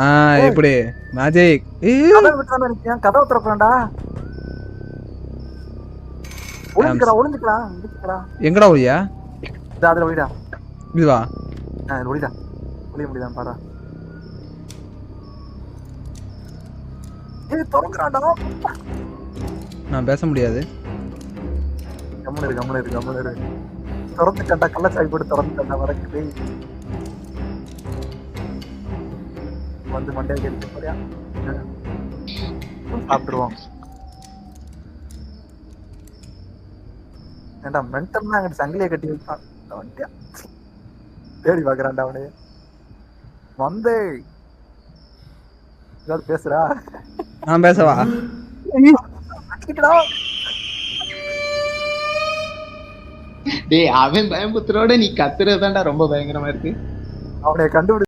ஆ எப்படி? மேஜிக் கதவை திறப்பேன்டா ஒளிஞ்சுக்கடா ஒளிஞ்சுக்கடா எங்கடா ஒளியா? இந்த அதுல ஒளிடா. இதுவா ஆ ஒளிடா. ஒளிய முடியுதான் பாரா. ஏய் திறக்குறான்டா. நான் பேச முடியாது. கம்முனு இரு கம்முனு இரு கம்முனு இரு. திறந்து கண்டா கள்ளச்சாய் போட்டு திறந்து கண்டா வரக்கு வந்து மண்டையை கேட்டு போறியா? சாப்பிட்டுருவோம். ஏண்டா மென்டல்னா அங்கிட்டு சங்கிலியை கட்டி வைப்பான். வந்துட்டியா தேடி பாக்குறான்டா அவனே. வந்தே. ஏதாவது பேசுறா நான் பேசவா? டேய் அவன் பயமுத்துறோட நீ கத்துறதுதான்டா ரொம்ப பயங்கரமா இருக்கு. அவனை கண்டுபிடி